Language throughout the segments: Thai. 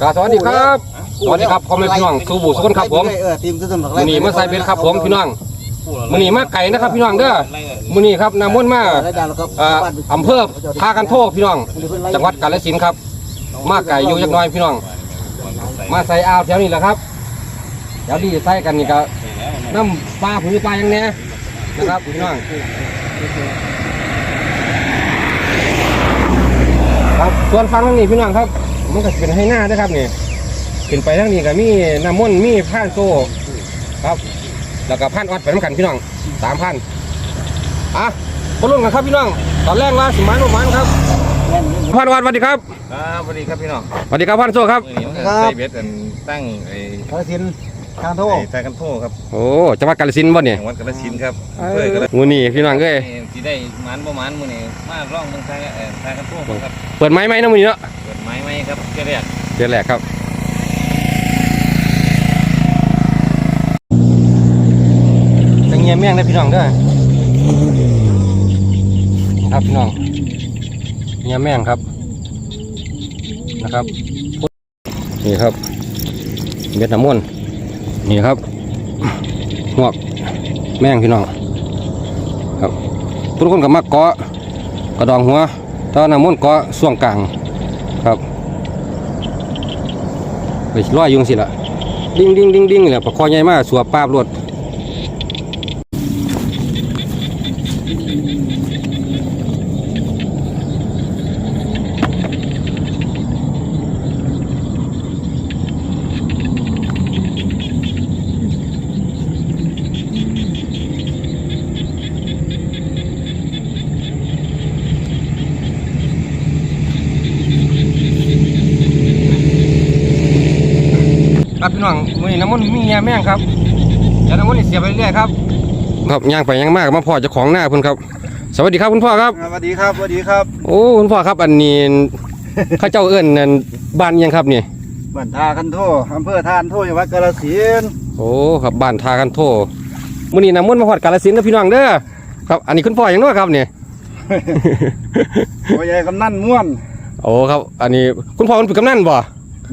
กราบสวัสดีครับสวัสดีครับพ่อแม่พี่น้องสู่บุสุคนครับผมเออทีมสุดๆมื้อนี้มาใส่เบ็ดครับผมพี่น้องมื้อนี้มาไก่นะครับพี่น้องเด้อมื้อนี้ครับนำมนต์มาเอ่ออำเภอพากันโทพี่น้อง จังหวัดกาฬสินธุ์ครับ มาไก่อยู่จักหน้อยพี่น้อง มาใส่อ่าวแถวนี้แหละครับเดี๋ยวดีใส่กันนี่ก็น้ำปลาผือปลาอย่างเนี้ยนะครับพี่น้องครับส่วนฟังทางนี้พี่น้องครับ มันก็สิเป็นให้หน้าด้วยครับนี่ขึ้นไปทางนี้ก็มีน้ำมนต์มีผ่านโซ่ครับ แล้วก็ผ่านวัดไปน้ำกันพี่น้องสามพันอะมาลุ้นกันครับพี่น้อง ตอนแรกว่าสิมันประมาณครับผ่านวัดสวัสดีครับครับสวัสดีครับพี่น้องสวัสดีครับผ่านโซ่ครับวันนี้มันก็ใส่เบ็ดกันตั้งไอ้กระสินทางโทษไอ้ใส่กันโทครับโอ้จังหวัดกาฬสินธุ์บ่เนี่ยจังหวัดกาฬสินธุ์ครับเอเพื่ออกันงูนี่พี่น้องเอ้ยที่ได้หมันประมาณมื้อนี้มาล่องเมืองไทยเอ่อใส่กันโทครับ เปิดไม้ไหมนะมือนี้เนาะเปิดไม้ไหมครับแค่แรกเดือนแรกครับเป็นเงี้ยเมี่ยงได้อพี่น้องเด้อครับพี่น้องเงี้ยแม่งครับนะครับ นี่ครับเม็ดน้ำมันต์นี่ครับหวกแม่งพี่น้องครับทุกคนกับมักเกาะกระดองหัวแตอนน้ำมันก็ส่วงกลางครับไปร้อยยุงสิละดิ้งดิ้งดิ้งดิ้งนี่แหละปลาคอใหญ่มากสัวปาบรวด มือนี้น้ำมันต์มีเงี้ยแม่งครับเดี๋ยวน้ำมันต์นี่เสียไปเรื่อยครับ ครับย่างไปย่างมากมาพ่อเจ้าของหน้าเพิ่นครับ สวัสดีครับคุณพ่อครับ สวัสดีครับสวัสดีครับ โอ้คุณพ่อครับอันนี้เข้าเจ้าเอิ้นนั่นบ้านยังครับนี่บ้านทาคันโทอำเภอทานโทจังหวัดกาฬสินธุ์โอ้ครับบ้านทากันโทมื้อนี้น้ำมันต์มาฮอดกาฬสินธุ์นะพี่น้องเด้อครับ อันนี้คุณพ่ออย่างน้อยครับนี่ พ่อใหญ่กำนันม่วน โอ้ครับ อันนี้คุณพ่อมันเป็นกำนันบ่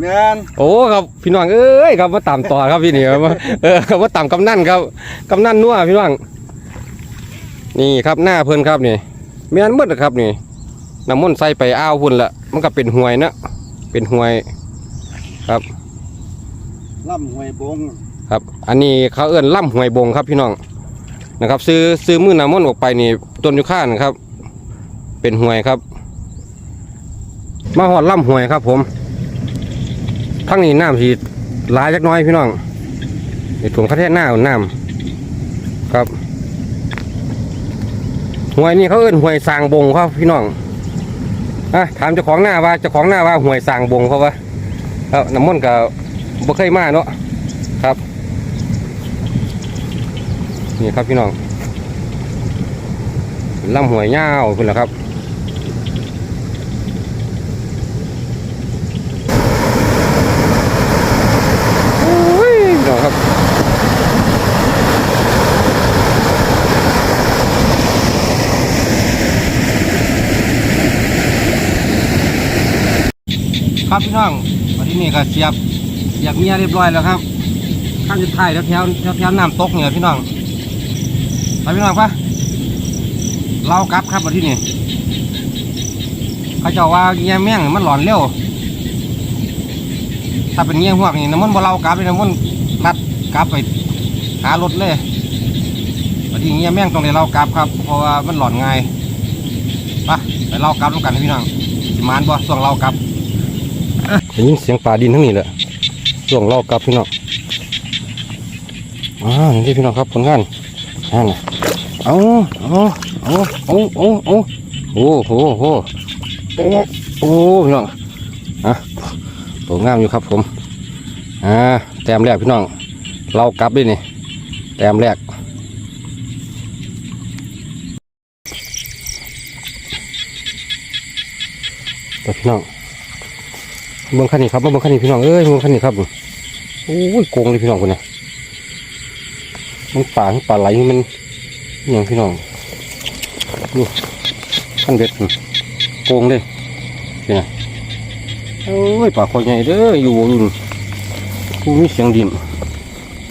แม่นโอ้ครับพี่น้องเอ้ยครับมาตามต่อครับพี่นี่ครับเออครับมาตามกำนันครับกำนันนัวพี่น้องนี่ครับหน้าเพิ่นครับนี่แม่นหมดนะครับนี่น้ำมันต์ใส่ไปอ้าวพุ่นละมันก็เป็นห่วยนะเป็นห่วยล่ำห้วยบงครับ อันนี้เขาเอิ้นล่ำห่วยบงครับพี่น้องนะครับ ซื้อซื้อมือน้ำมันต์ออกไปนี่ต้นยุค่านครับ เป็นห่วยครับ มาหอดล่ำห่วยครับผม ทั้งนี้น้ำสีลายจักน้อยพี่น้องในถุงคาเทศหน้าน้ำครับหวยนี่เขาเอิ้นหวยสางบงครับพี่น้องอะถามเจ้าของหน้าว่าเจ้าของหน้าว่าหวยสางบงเขาว่าครับน้ำมันต์กับบ่เคยมาเนาะครับ นี่ครับพี่น้องลำหวยยาวคุณละครับโอ้ยพี่น้องครับ ครับพี่น้องวันนี้นี่ก็เสียบเสียบเมียเรียบร้อยแล้วครับข้างสุดท้ายแถวแถวแถวแถวน้ำตกเนี่ยพี่น้องไปพี่น้องปะเรากลับครับมาที่นี่เขาจ้าว่าเงี้ยแม่งมันหลอนเร็วถ้าเป็นเงี้ยหวกนี่น้ำมันบ่เรากลับเลยน้ำมันลัดกลับไปหารถเลยมาที่เงี้ยแม่งตรงนี้เรากลับครับเพราะว่ามันหลอนง่ายไปไปเรากลับร่วมกันพี่น้องสิมานบ่ส่วงเรากลับ ได้ยินเสียงป่าดินทั้งนี้แหละส่วงเรากลับพี่น้องอ่านี่พี่น้องครับผลงานนั่นเอาเอาเอาเอาเอาเอาโอ้โหโหโอ้โอ้พี่น้องอะตัวงามอยู่ครับผมอ่าแต้มแรกพี่น้องเรากลับด้วยนี่แต้มแรกแต่พี่น้อง เบื้องขันนี้ครับมาเบื้องขันนี้พี่น้องเอ้ยเบื้องขันนี้ครับโอ้ยโกงเลยพี่น้องคนนี้มันป่าป่าไหลมันอย่างพี่น้องดูขั้นเบ็ดโกงเลยนี่นะโอ้ยปลาคอยใหญ่เด้ออยู่วงอยู่กูมีเสียงดิน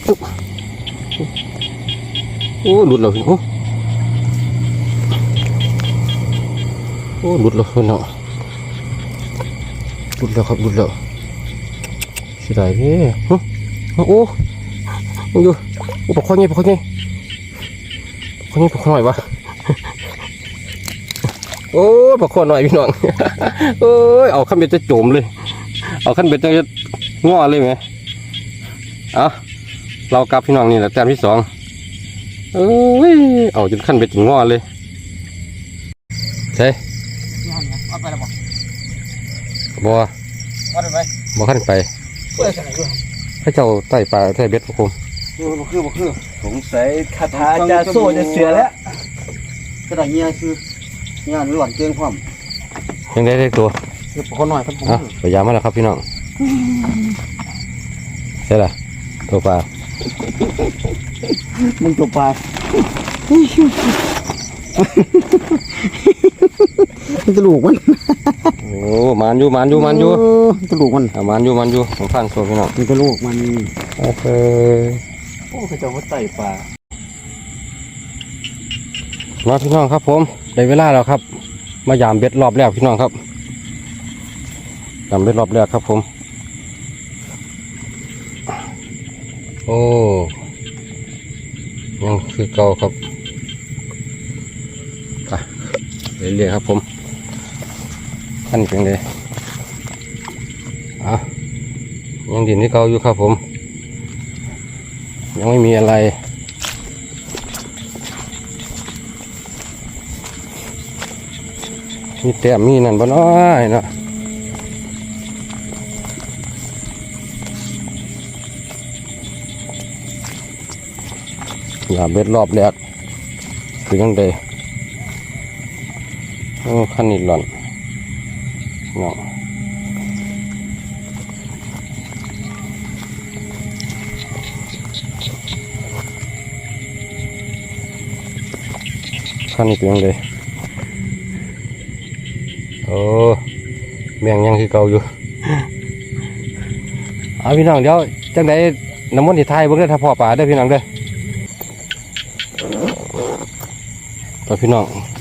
อึ๊บโอ้หลุดแล้วพี่โอ้โอ้หลุดแล้วพี่น้อง หลุดแล้วครับหลุดแล้วสีดายเด้โอ้โอ้ยังอยู่โอ้ปลาคอใหญ่ปลาคอใหญ่ปลาคอใหญ่ปลาคอหน่อยวะโอ้ปลาคอหน่อยพี่น้องเอ้ยเอาขั้นเบ็ดจะโจมเลย เอาขั้นเบ็ดจะง้อเลยไหมเอาเรากลับพี่น้องนี่แหละแต้มที่สองเอ้ยเอาจนขั้นเบ็ดถึงง้อเลยใช่ บัวเอาไปบัวขั้นไปเพื่ออะไรด้วยให้เจ้าไต่ปลาไต่เบ็ดพวกผมเออบ่คือบ่คือสงสัยคาถาจะโซ่จะเสือแล้วกระดาษเงี้ยคือเงี้ยหรือหวานเก่งพร้อมยังได้ได้ตัวคือปลาน้อยครับผมอะพยายามมาแล้วครับพี่น้องใช่ละตัวปลามึงตัวปลามั นกระดูกมันโอ้มันอยู่มันอยู่มันอยู่กระดูกมันอะมันอยู่มันอยู่ของข้างตัวพี่น้องมันกระดูกมันโอเคโอ้เขาจะมาไต่ปลามาพี่น้องครับ ผมได้เวลาแล้วครับ มายามเบ็ดรอบแรกพี่น้องครับยามเบ็ดรอบแรกครับ ผม โอ้ยังคือเก่าครับ เรื่อยๆครับผมขั้นเป็นเลยอะยังดินที่เกาอยู่ครับผม ยังไม่มีอะไรมีแต้มมีนั่นบ่น้อยเนาะอย่าเบ็ดรอบแรกคือยังได โอ้ขันนิดหล่อนเนาะขันนี้เป็นยังไงโอ้แมงยังคือเก่าอยู่ เอาพี่น้องเดี๋ยวจังไดน้ำมันที่ไทยเบิ่งได้ถ้าพ่อป่าได้พี่น้องเด้อไปพี่น้อง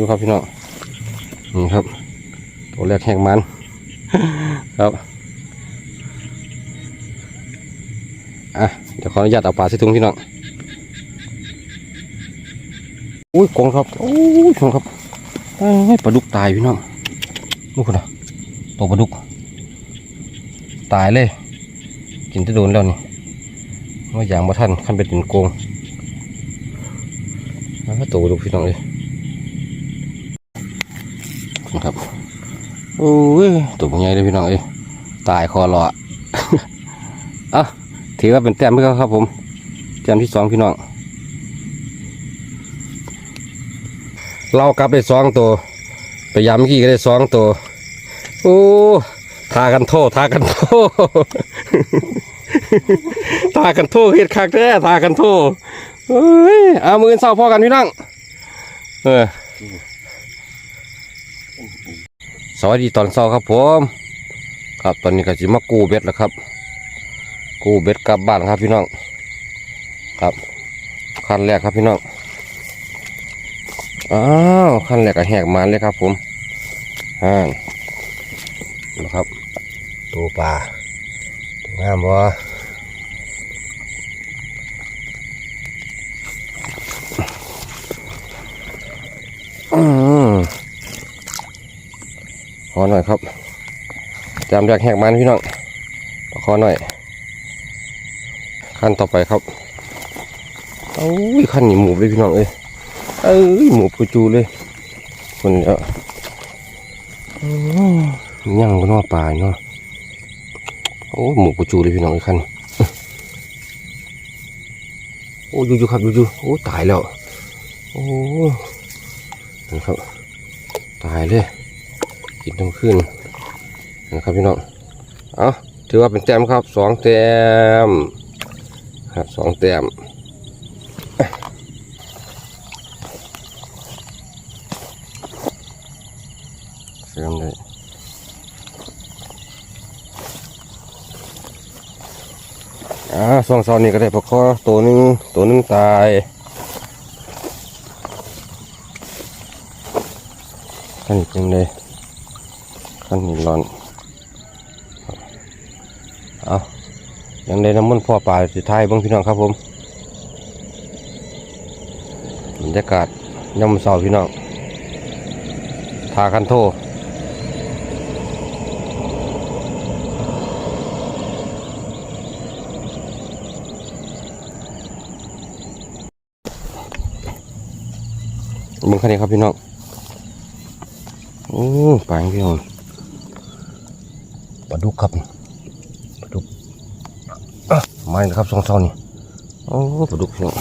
อยู่ครับพี่น้องนี่ครับ ตัวแรกแหกมันครับอะเดี๋ยวขออนุญาตเอาปลาใส่ถุงพี่น้องอุ้ยกองครับโอ้ยชมครับเอ้ยปลาดุกตายพี่น้องลูกคนน่ะตัวปลาดุก ตายเลย กินจะโดนแล้วนี่ว่าอย่างมาท่านขั้นเป็นดินโกงแล้วก็ตัวปลาดุกพี่น้องเลย โอ้ยตัวใหญ่เลยพี่น้องเอ้ยตายคอรออะถือว่าเป็นแต้มเพื่อนครับผมแต้มที่สองพี่น้องเรากลับได้สองตัวไปยามเมื่อกี้ก็ได้สองตัวโอ้ทากันโทษทากันโทษทากันโทษเฮ็ดคักแท้ทากันโทษเอ้ยเอามือเศร้าพ่อกันพี่น้องเออ สวัสดีตอนเช้าครับผมครับตอนนี้ก็จิมากู้เบ็ดแล้วครับ กู้เบ็ดกลับบ้านครับพี่น้องครับขั้นแรกครับพี่น้องอ้าวขั้นแรกก็แหกมันเลยครับ ผมอ่านะครับ ตัวปลาตัวงามบ่ อหน่อยครับจำแรกแหกมันพี่น้องขอหน่อย ขั้นต่อไปครับเอ้ยขั้นนี้หมูเลยพี่น้องเอ้ยเอ้ยหมูปูจูเลยคนเดียอืมยังก็นอปลาเนาะโอ้หมูกูจูเลยพี่น้องอีกคันโอ้ยูยูครับยูยูโอ้ตายแล้วโอ้นี่ครับตายเลย กินทั้งคืนนะครับพี่น้องเอาถือว่าเป็นแต้มครับสองแต้มครับสองแต้มเสื่อมเลยอ่าสองซอนนี่ก็ได้ปลาคอตัวนึงตัวนึงตายขันนี้เป็นเลย ขันนี้ร้อนเอายังได้น้ำมันต์พ่อป่าสุดท้ายบ้างพี่น้องครับผมบรรยากาศย่ำเสาพี่น้องทาคันโทมึงคันนี้ครับพี่น้อง โอ้ปางพี่น้อง ปลาดุกครับมาอีกแล้วครับสองเท่านี่โอ้ปลาดุกพี่น้อง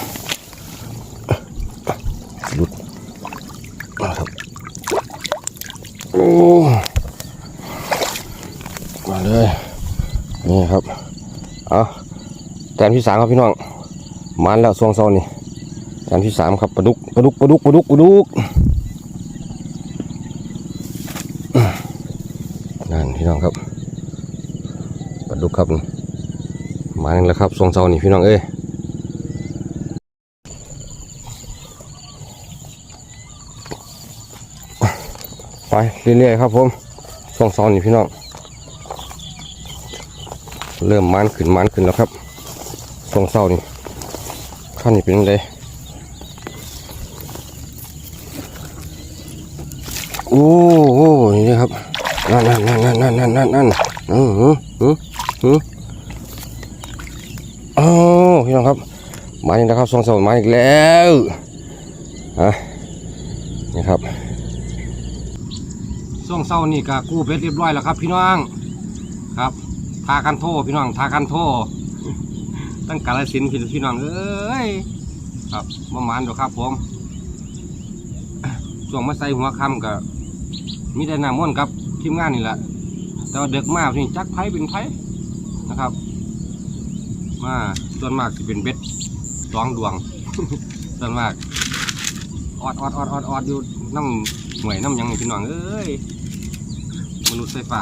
หลุดมาครับโอ้มาเลยนี่ครับเอาแต้มที่สามครับพี่น้องมาแล้วสองเท่านี่แต้มที่สามครับปลาดุกปลาดุกปลาดุกปลาดุกปลาดุกนั่นพี่น้องครับ กครับมาแล้วครับทรงเสานี่พี่น้องเอ้ยไปเรื่อยๆครับผมทรงเสานี่พี่น้องเริ่มมันขึ้นมันขึ้นแล้วครับทรงเสานี่ขั้นนี้เป็นยังไงโอ้โหนี่ครับนั่นนั่นนั่นนั่นนั่นนั่นนั่นอือหือ หืออโอ้พี่น้องครับมาอีกแล้วครับสองสามมาอีกแล้วฮะนี่ครับช่วงเศร้านี่ก็กู้เพชรเรียบร้อยแล้วครับ พี่น้องครับทากันโทพี่น้องทากันโทตั้งกาลสินธุ์พี่พี่น้องเอ้ยครับประมาณเดียวครับผมช่วงมาใส่หัวคำกับมีแต่น้ำม่วนครับทีมงานนี่แหละแต่ว่าเด็กมากนี่จักไพ่เป็นไพ่ นะครับ มาส่วนมากสิเป็นเบ็ดสองดวง ส่วนมากออดออดออดออดออดอยู่น้ำหวยน้ำยังนี่พี่น้องเอ้ยมนุษย์ไฟฟ้า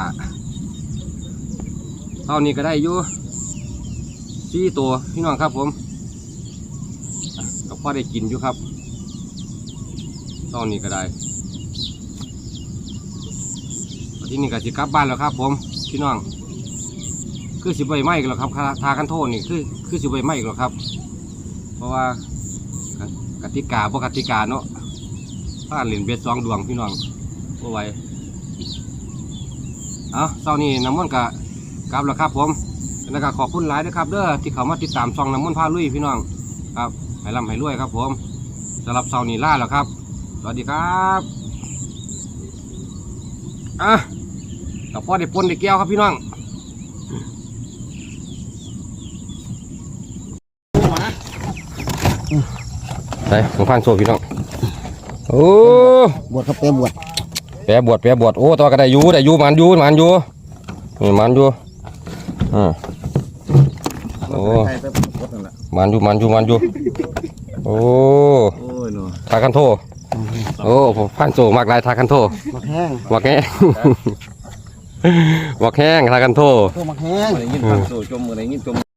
เท่านี้ก็ได้อยู่สี่ตัวพี่น้องครับผมก็พอได้กินอยู่ครับเท่านี้ก็ได้ที่นี่ก็สิกลับบ้านแล้วครับผมพี่น้อง คือสิบใบไม้อีกแล้วครับทากันโทษนี่คือคือสิบใบไม้อีกแล้วครับ เพราะว่ากติกาพวกกติกาเนาะผ่านเหรียญเบ็ดสองดวงพี่น้องบ่ไหวเอาเช้านี้น้ำมันกะกลับแล้วครับผมแล้วก็ขอบคุณหลายด้วยครับเด้อที่เขามาติดตามช่องน้ำมันต์พาลุยพี่น้องครับให้ร่ำให้รวยครับผมสำหรับเช้านี้ล่าแล้วครับ สวัสดีครับอะกับพ่อได้ปนได้แก้วครับพี่น้อง ไปของพันโซ่พี่น้องโอ้บวชครับเต็มบวชแปรบวชแปรบวชโอ้ตัวก็ได้อยู่ได้อยู่มันอยู่มันอยู่นี่มันอยู่อ่าโอ้ใครไปบวชนั่นแหละมันอยู่มันอยู่มันอยู่โอ้โอ้ยเนาะทากันโทโอ้ผมพันโซ่มากลายทากันโทมักแห้งวักแห้งวักแห้งทากันโทตัวมักแห้งมื่อนี้ยินฟังโซจมมื่อนี้ยินจม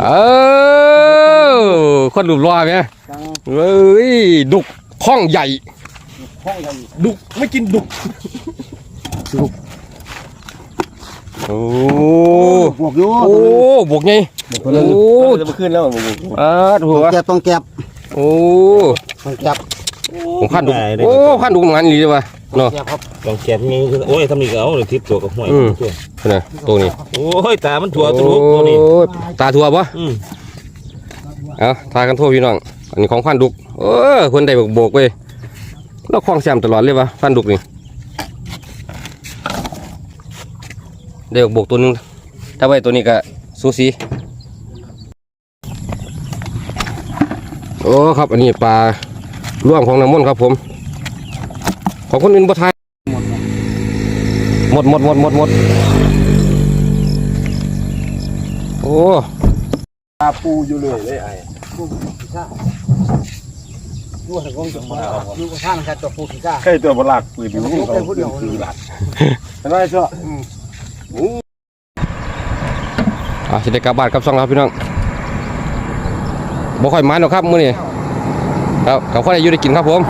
เออคนหลุดรอไหมจังเฮ้ยดุกข้องใหญ่ห้องใหญ่ดุกไม่กินดุกดุกโอ้บวกอยู่โอ้บวกไงบวกโอ้ตัวนึงจะมาขึ้นแล้วมึงอาหัวแก็บต้องแก็บโอ้ต้องแก็บผมพันดุกโอ้พันดุกงานนี้เลยวะ เนาะแก็บครับลองแกะนี่คือโอ้ยทำนี่ก็เอาเลยทิพตัวกับห้วยอืมนะตัวนี้โอ้ยตามันถั่วตัวลูกตัวนี้โอ้ยตาทัวปะอืมเอาทากันโทษพี่น้องอันนี้ของพันดุกเออคนใดบอกโบกไปแล้วคล้องแซมตลอดเลยวะพันดุกนี่ได้บวกตัวหนึงถ้าไว้ตัวนี้ก็สูสีโอ้ครับ อันนี้ปลาร่วงของน้ำมนต์ครับผม ของคนอื่นบ่ทายหมดหมดหมดหมดหมดโอ้ปลาปูอยู่เลยเลยไอ้ปูขี้ข้าดูสังคมสมบูรณ์ดูกระทั่งแค่ตัวปูขี้ข้าใครตัวบลักปืนมันยกเขาเป็นผู้เดียวคือหลักเป็นไรเจ้าอะสิได้กลับบ้านกลับซ่องแล้วครับพี่น้องบ่ค่อยมันหรอกครับมื้อนี้ครับเขาค่อยได้อยู่ได้กินครับผม